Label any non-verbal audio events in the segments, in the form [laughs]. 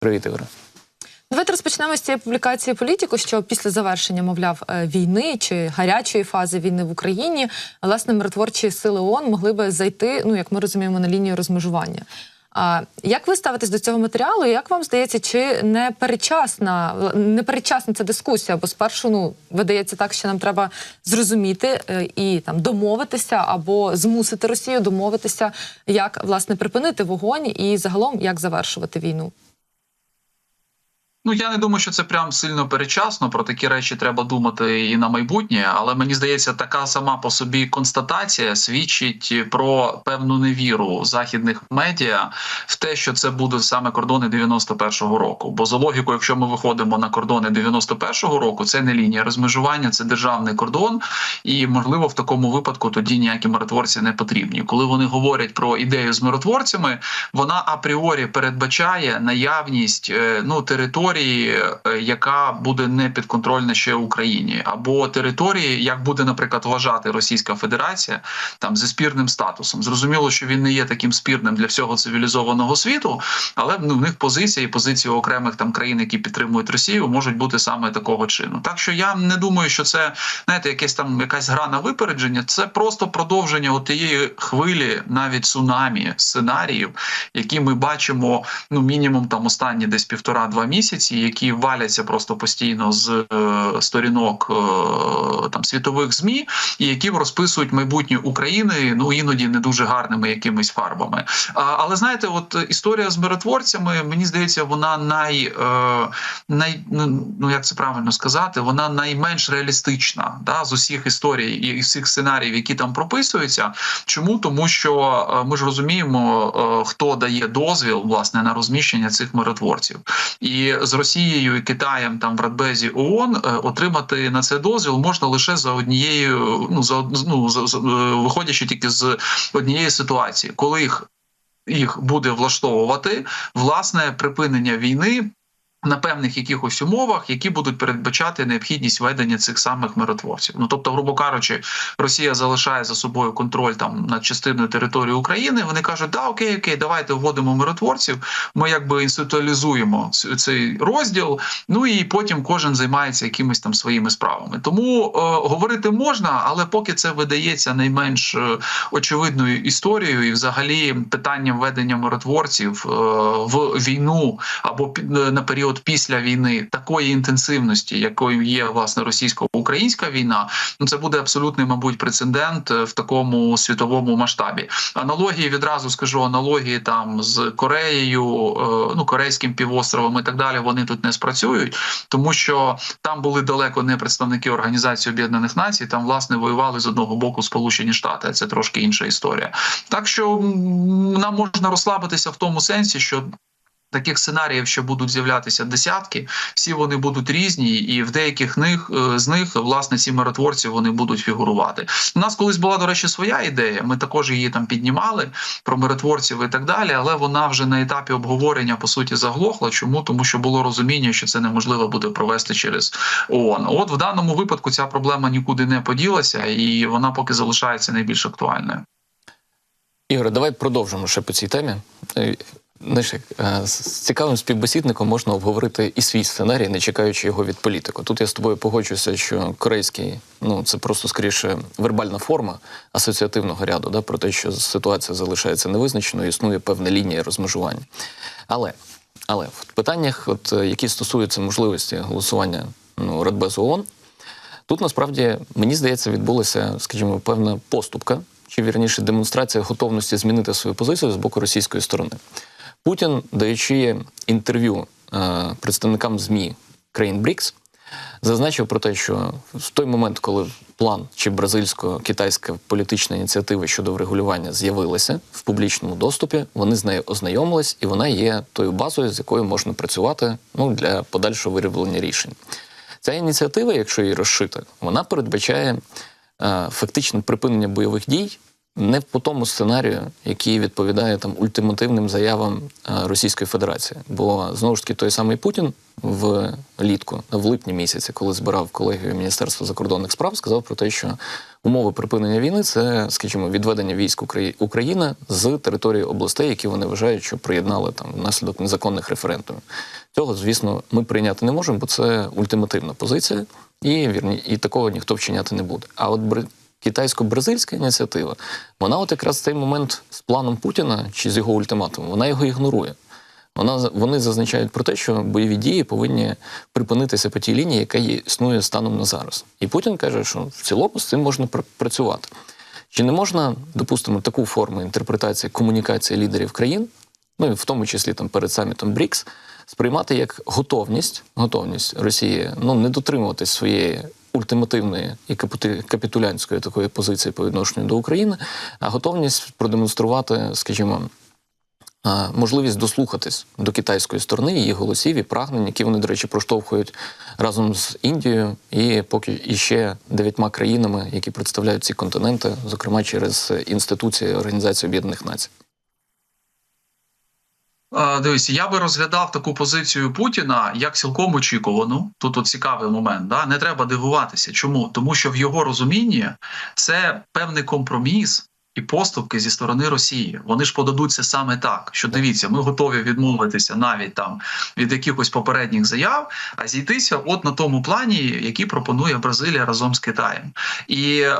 Привіт, Ігоре. Давайте розпочнемо з цієї публікації політику, що після завершення, мовляв, е, війни чи гарячої фази війни в Україні власне миротворчі сили ООН могли би зайти, ну як ми розуміємо, на лінію розмежування. А як ви ставитесь до цього матеріалу? Як вам здається, чи не передчасна не передчасна ця дискусія? Бо спершу ну видається так, що нам треба зрозуміти е, і там домовитися або змусити Росію домовитися, як власне припинити вогонь і загалом як завершувати війну? Ну я не думаю, що це прям сильно перечасно. Про такі речі треба думати і на майбутнє. Але мені здається, така сама по собі констатація свідчить про певну невіру західних медіа в те, що це будуть саме кордони 91-го року. Бо за логікою, якщо ми виходимо на кордони 91-го року, це не лінія розмежування, це державний кордон, і можливо в такому випадку тоді ніякі миротворці не потрібні. Коли вони говорять про ідею з миротворцями, вона апріорі передбачає наявність е, ну території, е, яка буде не підконтрольна ще Україні, або території, як буде, наприклад, вважати Російська Федерація там зі спірним статусом. Зрозуміло, що він не є таким спірним для всього цивілізованого світу, але ну, в них позиція і позиції окремих там країн, які підтримують Росію, можуть бути саме такого чину. Так що я не думаю, що це знаєте, якесь там якась гра на випередження. Це просто продовження от тієї хвилі, навіть цунамі сценаріїв, які ми бачимо ну мінімум там останні десь півтора-два місяці, які валяться просто постійно з е, сторінок е, там світових змі, і які розписують майбутнє України, ну іноді не дуже гарними якимись фарбами. Але знаєте, от історія з миротворцями, мені здається, вона най, е, най ну, ну як це правильно сказати, вона найменш реалістична да, з усіх історій і всіх сценаріїв, які там прописуються. Чому тому, що ми ж розуміємо, хто дає дозвіл власне на розміщення цих миротворців, і з Росією і Китаєм там в Радбезі ООН е, отримати на це дозвіл можна лише за однією, ну за ну, за, за- е, виходячи тільки з однієї ситуації, коли їх їх буде влаштовувати власне припинення війни. На певних якихось умовах, які будуть передбачати необхідність ведення цих самих миротворців. Ну тобто, грубо кажучи, Росія залишає за собою контроль там над частиною території України. Вони кажуть, да, окей, окей, давайте вводимо миротворців. Ми якби інституалізуємо цей розділ. Ну і потім кожен займається якимись там своїми справами. Тому е, говорити можна, але поки це видається найменш е, очевидною історією, і взагалі питанням ведення миротворців е, в війну або е, на період після війни такої інтенсивності, якою є власне російсько-українська війна, ну це буде абсолютний, мабуть, прецедент е, в такому світовому масштабі. Аналогії відразу скажу аналогії там з Кореєю, е, ну корейським півостровом і так далі. Вони тут не спрацюють, тому що там були далеко не представники Організації Об'єднаних Націй. Там власне воювали з одного боку Сполучені Штати. Це трошки інша історія. Так що нам можна розслабитися в тому сенсі, що. Таких сценаріїв, що будуть з'являтися десятки, всі вони будуть різні, і в деяких них е, з них власне ці миротворці вони будуть фігурувати. У нас колись була до речі своя ідея. Ми також її там піднімали про миротворців і так далі. Але вона вже на етапі обговорення по суті заглохла. Чому тому, що було розуміння, що це неможливо буде провести через ООН. От в даному випадку ця проблема нікуди не поділася, і вона поки залишається найбільш актуальною. Ігоре, давай продовжимо ще по цій темі. Знаєш, е, з цікавим співбесідником можна обговорити і свій сценарій, не чекаючи його від політику. Тут я з тобою погоджуюся, що корейський ну це просто скоріше вербальна форма асоціативного ряду, да, про те, що ситуація залишається невизначеною, існує певна лінія розмежування. Але, але в питаннях, от, е, які стосуються можливості голосування ну, Радбезу ООН, Тут насправді мені здається відбулася, скажімо, певна поступка, чи вірніше демонстрація готовності змінити свою позицію з боку російської сторони. Путін, даючи інтерв'ю е, представникам ЗМІ країн БРІКС, зазначив про те, що в той момент, коли план чи бразильсько-китайська політична ініціатива щодо врегулювання з'явилася в публічному доступі, вони з нею ознайомились, і вона є тою базою, з якою можна працювати ну, для подальшого вироблення рішень. Ця ініціатива, якщо її розшити, вона передбачає е, фактичне припинення бойових дій не по тому сценарію, який відповідає там ультимативним заявам е, Російської Федерації. Бо знову ж таки той самий Путін в літку, в липні місяці, коли збирав колегію Міністерства закордонних справ, сказав про те, що умови припинення війни це, скажімо, відведення військ України з території областей, які вони вважають, що приєднали там внаслідок незаконних референдумів. Цього, звісно, ми прийняти не можемо, бо це ультимативна позиція, і вірні, і такого ніхто вчиняти не буде. А от китайсько-бразильська ініціатива, вона от якраз в цей момент з планом Путіна чи з його ультиматумом, вона його ігнорує. Вона вони зазначають про те, що бойові дії повинні припинитися по тій лінії, яка існує станом на зараз. І Путін каже, що в цілому з цим можна пр- працювати. Чи не можна, допустимо, таку форму інтерпретації комунікації лідерів країн, ну і в тому числі там перед самітом БРІКС, сприймати як готовність, готовність Росії ну не дотримуватись своєї ультимативної і капітулянської такої позиції по відношенню до України, а готовність продемонструвати, скажімо, можливість дослухатись до китайської сторони, її голосів і прагнень, які вони, до речі, проштовхують разом з Індією і поки іще дев'ятьма країнами, які представляють ці континенти, зокрема через інституції Організації Об'єднаних Націй. Дивись, я би розглядав таку позицію Путіна як цілком очікувану. Тут цікавий момент. Да? Не треба дивуватися. Чому? Тому що в його розумінні це певний компроміс. І поступки зі сторони Росії вони ж подадуться саме так, що дивіться, ми готові відмовитися навіть там від якихось попередніх заяв, а зійтися от на тому плані, який пропонує Бразилія разом з Китаєм. І е,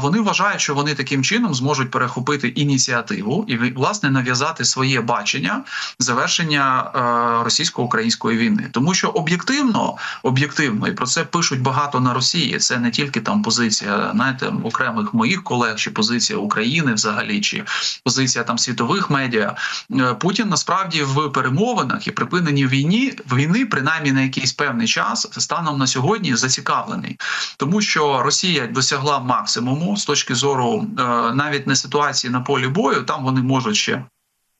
вони вважають, що вони таким чином зможуть перехопити ініціативу і власне нав'язати своє бачення завершення е, російсько-української війни, тому що об'єктивно, об'єктивно, і про це пишуть багато на Росії. Це не тільки там позиція знаєте, окремих моїх колег, чи позиція України взагалі, чи позиція там світових медіа. Е, Путін насправді в перемовинах і припиненні війні війни, принаймні на якийсь певний час, станом на сьогодні зацікавлений, тому що Росія досягла максимуму з точки зору е, навіть не ситуації на полі бою, там вони можуть ще.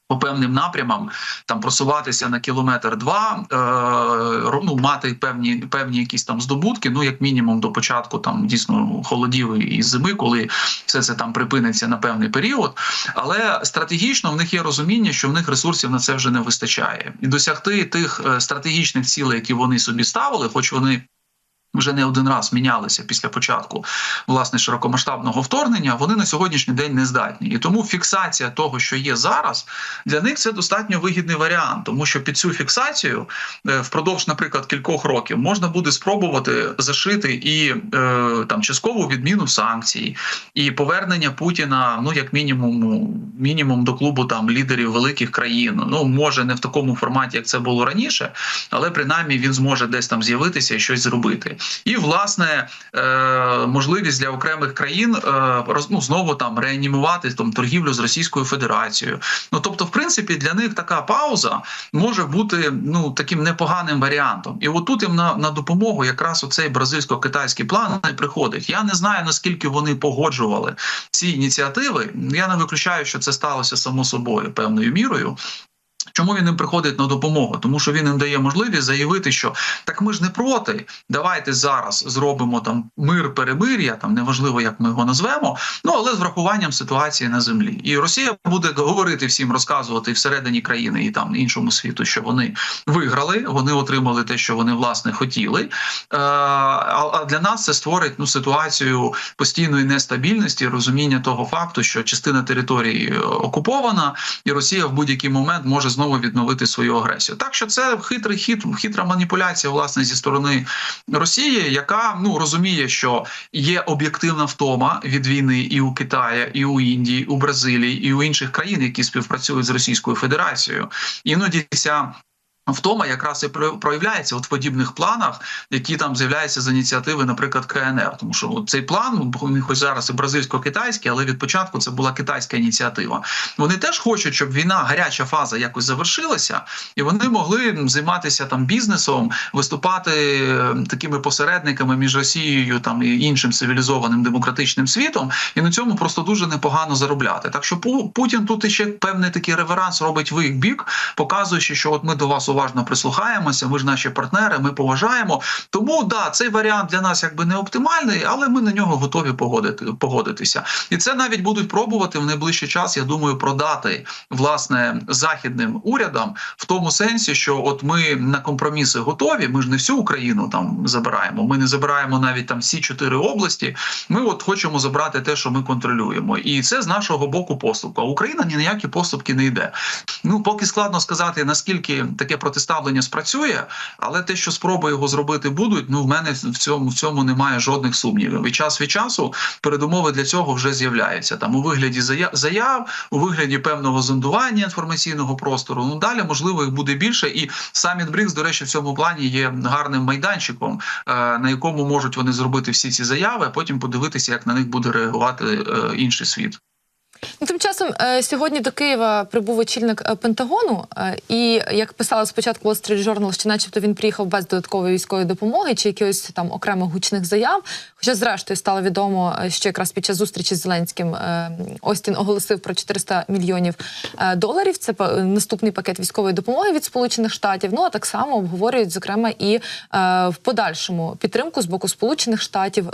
По певним напрямам там просуватися на кілометр два, е, ну, мати певні певні якісь там здобутки. Ну як мінімум до початку там дійсно холодів і- зими, коли все це там припиниться на певний період. Але стратегічно в них є розуміння, що в них ресурсів на це вже не вистачає, і досягти тих е, стратегічних цілей, які вони собі ставили, хоч вони. Вже не один раз мінялися після початку власне широкомасштабного вторгнення. Вони на сьогоднішній день не здатні, і тому фіксація того, що є зараз, для них це достатньо вигідний варіант, тому що під цю фіксацію е, впродовж, наприклад, кількох років можна буде спробувати зашити і е, там часткову відміну санкцій, і повернення Путіна, ну як мінімум, мінімум до клубу там лідерів великих країн. Ну може не в такому форматі, як це було раніше, але принаймні він зможе десь там з'явитися і щось зробити. І власне е, можливість для окремих країн е, ну, знову там реанімувати там торгівлю з Російською Федерацією. Ну тобто, в принципі, для них така пауза може бути ну таким непоганим варіантом. І отут їм на, на допомогу якраз оцей бразильсько-китайський план і приходить. Я не знаю наскільки вони погоджували ці ініціативи. Я не виключаю, що це сталося само собою певною мірою. Чому він їм приходить на допомогу? Тому що він їм дає можливість заявити, що так ми ж не проти. Давайте зараз зробимо там мир, перемир'я, там неважливо, як ми його назвемо. Ну але з врахуванням ситуації на землі. І Росія буде говорити всім, розказувати всередині країни і там іншому світу, що вони виграли, вони отримали те, що вони власне хотіли. Е, А а для нас це створить ну ситуацію постійної нестабільності, розуміння того факту, що частина території е, окупована, і Росія в будь-який момент може знову відновити свою агресію. Так що це хитрий хід, хитра маніпуляція власне зі сторони Росії, яка ну розуміє, що є об'єктивна втома від війни і у Китаї, і у Індії, у Бразилії, і у інших країн, які співпрацюють з Російською Федерацією. Іноді ця Втома якраз і про- проявляється от в подібних планах, які там з'являються з ініціативи, наприклад, КНР. Тому що цей план, він хоч зараз і бразильсько-китайський, але від початку це була китайська ініціатива. Вони теж хочуть, щоб війна, гаряча фаза якось завершилася, і вони могли займатися там бізнесом, виступати е, такими посередниками між Росією там і іншим цивілізованим демократичним світом, і на цьому просто дуже непогано заробляти. Так що Пу- Путін тут іще певний такий реверанс робить в їх бік, показуючи, що от ми до вас уважно прислухаємося. Ми ж наші партнери, ми поважаємо. Тому да, цей варіант для нас якби не оптимальний, але ми на нього готові погодити, погодитися. І це навіть будуть пробувати в найближчий час. Я думаю, продати власне західним урядам в тому сенсі, що от ми на компроміси готові. Ми ж не всю Україну там забираємо. Ми не забираємо навіть там всі чотири області. Ми от хочемо забрати те, що ми контролюємо, і це з нашого боку поступка. Україна ні на які поступки не йде. Ну поки складно сказати наскільки таке протиставлення спрацює, але те, що спроби його зробити будуть, ну в мене в цьому в цьому немає жодних сумнівів. І час від часу передумови для цього вже з'являються там у вигляді зая- заяв, у вигляді певного зондування інформаційного простору. Ну далі можливо їх буде більше. І саміт БРІКС, до речі, в цьому плані є гарним майданчиком, е, на якому можуть вони зробити всі ці заяви, а потім подивитися, як на них буде реагувати е, інший світ. Ну, Тим часом е, сьогодні до Києва прибув очільник е, Пентагону, е, і як писала спочатку Wall Street Journal, що начебто він приїхав без додаткової військової допомоги чи якихось там окремих гучних заяв. Хоча, зрештою, стало відомо, що якраз під час зустрічі з Зеленським Остін оголосив про 400 мільйонів доларів. Це наступний пакет військової допомоги від Сполучених Штатів. Ну а так само обговорюють зокрема і в подальшому підтримку з боку Сполучених Штатів,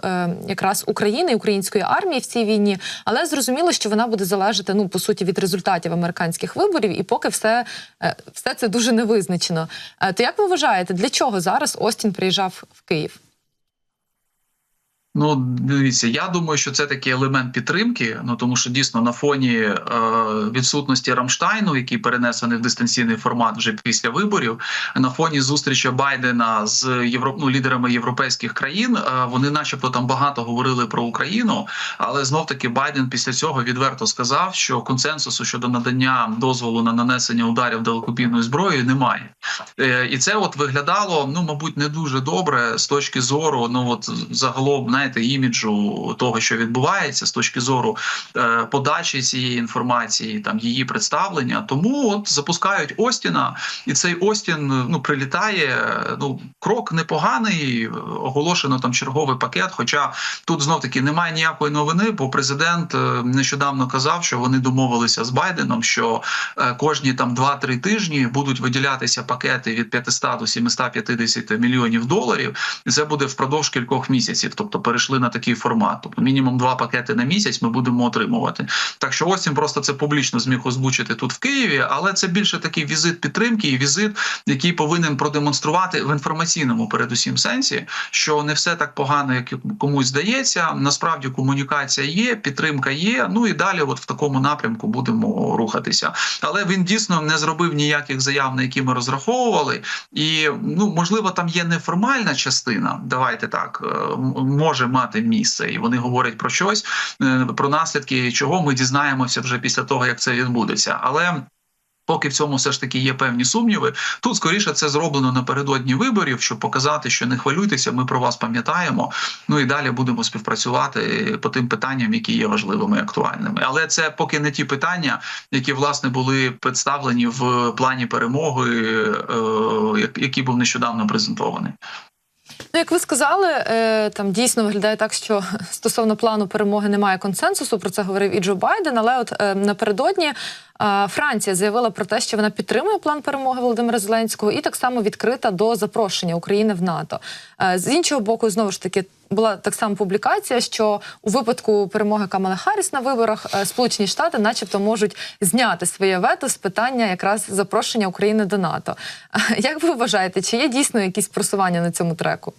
якраз України і української армії в цій війні. Але зрозуміло, що вона буде залежати ну по суті від результатів американських виборів, і поки все, е, все це дуже не визначено. Е, То як ви вважаєте, для чого зараз Остін приїжджав в Київ? Ну, дивіться, я думаю, що це такий елемент підтримки. Ну тому що дійсно на фоні е, відсутності Рамштайну, який перенесений в дистанційний формат вже після виборів, на фоні зустрічі Байдена з євро... ну, лідерами європейських країн, е, вони, начебто, там багато говорили про Україну, але знов таки Байден після цього відверто сказав, що консенсусу щодо надання дозволу на нанесення ударів далекобійною зброєю немає. Е, і це от виглядало, ну мабуть, не дуже добре з точки зору, ну от загалом, знаєте, іміджу того, що відбувається, з точки зору е, подачі цієї інформації, там її представлення. Тому от запускають Остіна, і цей Остін ну прилітає. Ну крок непоганий. Оголошено там черговий пакет. Хоча тут знов таки немає ніякої новини, бо президент е, нещодавно казав, що вони домовилися з Байденом, що е, кожні там 2-3 тижні будуть виділятися пакети від 500 до 750 мільйонів доларів, і це буде впродовж кількох місяців. Тобто перейшли на такий формат. Тобто мінімум два пакети на місяць ми будемо отримувати. Так що ось він просто це публічно зміг озвучити тут в Києві, але це більше такий візит підтримки і візит, який повинен продемонструвати в інформаційному, передусім сенсі, що не все так погано, як комусь здається. Насправді комунікація є, підтримка є. Ну і далі, от в такому напрямку, будемо рухатися. Але він дійсно не зробив ніяких заяв, на які ми розраховували. І ну можливо, там є неформальна частина. Давайте так е, м- може мати місце, і вони говорять про щось, е, про наслідки, чого ми дізнаємося вже після того, як це відбудеться. Але Поки в цьому все ж таки є певні сумніви. Тут скоріше це зроблено напередодні виборів, щоб показати, що не хвилюйтеся, ми про вас пам'ятаємо. Ну і далі будемо співпрацювати по тим питанням, які є важливими і актуальними. Але це поки не ті питання, які власне були представлені в плані перемоги, е, який був нещодавно презентований. Ну, як ви сказали, е, там дійсно виглядає так, що [laughs] стосовно плану перемоги немає консенсусу. Про це говорив і Джо Байден. Але от е, напередодні е, Франція заявила про те, що вона підтримує план перемоги Володимира Зеленського, і так само відкрита до запрошення України в НАТО. З іншого боку, знову ж таки. Була так само публікація, що у випадку перемоги Камали Харріс на виборах е, Сполучені Штати, начебто, можуть зняти своє вето з питання якраз запрошення України до НАТО. [laughs] Як ви вважаєте, чи є дійсно якісь просування на цьому треку?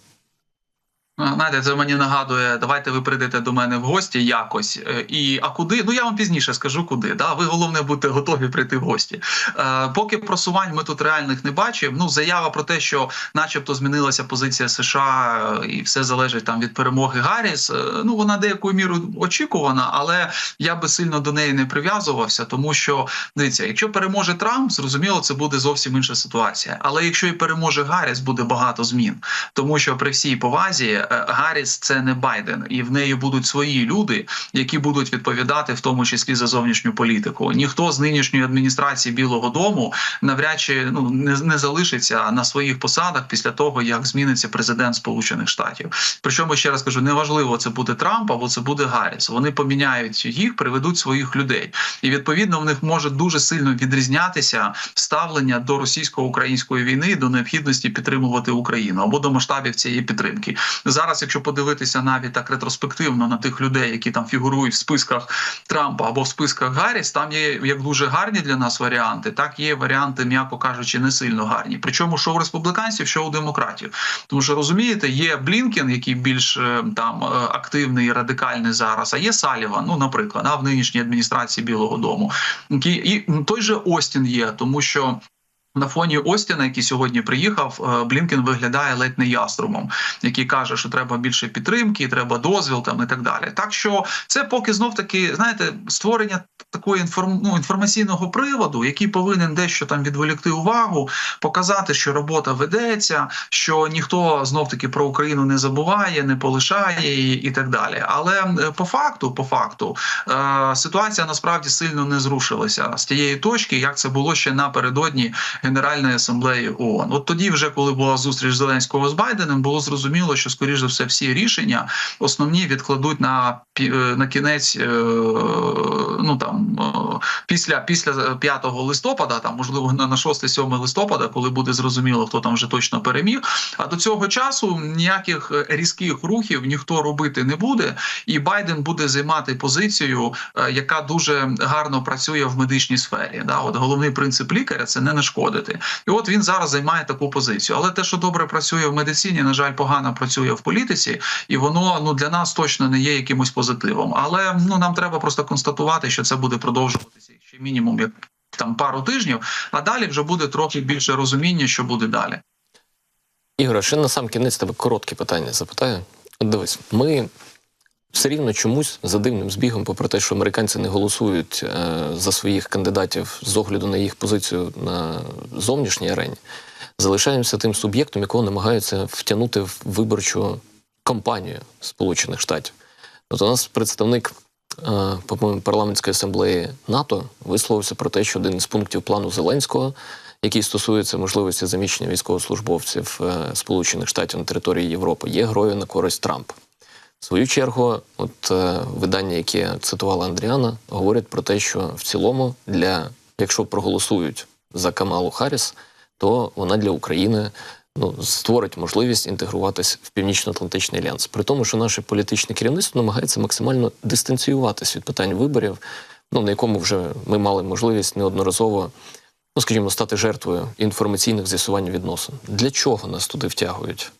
Знаєте, це мені нагадує, давайте ви прийдете до мене в гості якось. Е, І а куди? Ну я вам пізніше скажу куди. Да? Ви головне будьте готові прийти в гості. Е, поки просувань ми тут реальних не бачимо. Ну, заява про те, що, начебто, змінилася позиція США е, і все залежить там від перемоги Гарріс. е, Ну вона деякою мірою очікувана, але я би сильно до неї не прив'язувався, тому що дивіться, якщо переможе Трамп, зрозуміло, це буде зовсім інша ситуація. Але якщо і переможе Гарріс, буде багато змін, тому що при всій повазі. Гарріс це не Байден, і в неї будуть свої люди, які будуть відповідати в тому числі за зовнішню політику. Ніхто з нинішньої адміністрації Білого Дому навряд чи ну не, не залишиться на своїх посадах після того, як зміниться президент Сполучених Штатів. Причому ще раз кажу, неважливо це буде Трамп або це буде Гарріс. Вони поміняють їх, приведуть своїх людей, і відповідно в них може дуже сильно відрізнятися ставлення до російсько-української війни, до необхідності підтримувати Україну або до масштабів цієї підтримки. Зараз, якщо подивитися навіть так ретроспективно на тих людей, які там фігурують в списках Трампа або в списках Гарріс, там є як дуже гарні для нас варіанти, так є варіанти, м'яко кажучи, не сильно гарні. Причому що у республіканців, що у демократів. Тому що розумієте, є Блінкен, який більш е, там е, активний і радикальний зараз. А є Саліван, ну наприклад, да, в нинішній адміністрації Білого Дому. І той же Остін є, тому що. На фоні Остіна, який сьогодні приїхав, е, Блінкен виглядає ледь не яструбом, який каже, що треба більше підтримки, треба дозвіл там і так далі. Так що це поки знов таки знаєте створення такої інформ... ну, інформаційного приводу, який повинен дещо там відволікти увагу, показати, що робота ведеться, що ніхто знов таки про Україну не забуває, не полишає її і так далі. Але по факту, по факту, е, ситуація насправді сильно не зрушилася з тієї точки, як це було ще напередодні. Генеральної асамблеї ООН. От тоді, вже коли була зустріч Зеленського з Байденом, було зрозуміло, що скоріш за все всі рішення основні відкладуть на е, на кінець, е, ну там е, після після 5 листопада, там можливо на на 6-7 листопада, коли буде зрозуміло, хто там вже точно переміг. А до цього часу ніяких різких рухів ніхто робити не буде, і Байден буде займати позицію, яка дуже гарно працює в медичній сфері. Да, от головний принцип лікаря це не нашкодити. І от він зараз займає таку позицію. Але те, що добре працює в медицині, на жаль, погано працює в політиці, і воно ну для нас точно не є якимось позитивом. Але ну нам треба просто констатувати, що це буде продовжуватися ще мінімум як там пару тижнів. А далі вже буде трохи більше розуміння, що буде далі. Ігоре, ще на сам кінець тебе коротке питання запитаю. Дивись, ми все рівно чомусь за дивним збігом, попри те, що американці не голосують е, за своїх кандидатів з огляду на їх позицію на зовнішній арені, залишаємося тим суб'єктом, якого намагаються втягнути в виборчу кампанію Сполучених Штатів. От у нас представник е, по-моєму, парламентської асамблеї НАТО висловився про те, що один із пунктів плану Зеленського, який стосується можливості заміщення військовослужбовців е, Сполучених Штатів на території Європи, є грою на користь Трампа. Свою чергу, от е, видання, яке цитувала Андріана, говорять про те, що в цілому, для якщо проголосують за Камалу Харріс, то вона для України ну, створить можливість інтегруватись в Північно-Атлантичний альянс. При тому, що наше політичне керівництво намагається максимально дистанціюватись від питань виборів, ну на якому вже ми мали можливість неодноразово, ну скажімо, стати жертвою інформаційних з'ясувань відносин. Для чого нас туди втягують?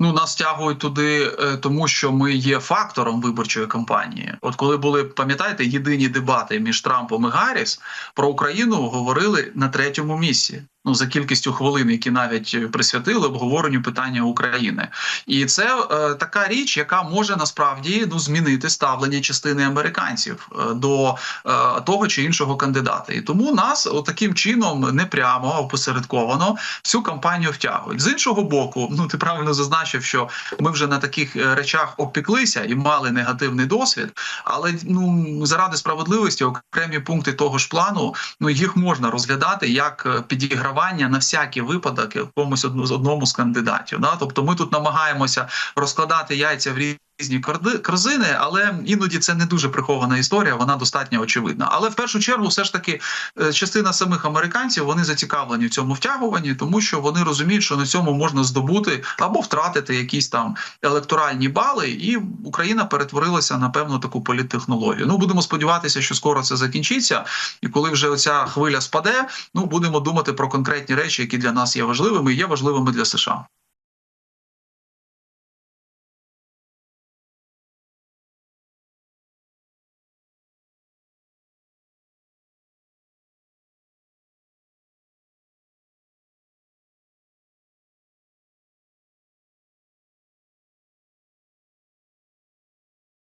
Ну, нас тягують туди, е, тому що ми є фактором виборчої кампанії. От коли були, пам'ятаєте, єдині дебати між Трампом і Гарріс, про Україну говорили на третьому місці. Ну за кількістю хвилин, які навіть присвятили обговоренню питання України, і це е, така річ, яка може насправді ну змінити ставлення частини американців е, до е, того чи іншого кандидата. І тому нас от таким чином не прямо а опосередковано всю кампанію втягують. З іншого боку, ну ти правильно зазначив, що ми вже на таких е, речах обпіклися і мали негативний досвід. Але ну заради справедливості, окремі пункти того ж плану, ну їх можна розглядати як е, підігравання на всякий випадок якомусь одному з кандидатів. Да? Тобто, ми тут намагаємося розкладати яйця в різні корди- корзини, але іноді це не дуже прихована історія, вона достатньо очевидна. Але в першу чергу, все ж таки, е, частина самих американців вони зацікавлені в цьому втягуванні, тому що вони розуміють, що на цьому можна здобути або втратити якісь там електоральні бали, і Україна перетворилася на певну таку політтехнологію. Ну будемо сподіватися, що скоро це закінчиться, і коли вже оця хвиля спаде, ну будемо думати про конкретні речі, які для нас є важливими і є важливими для США.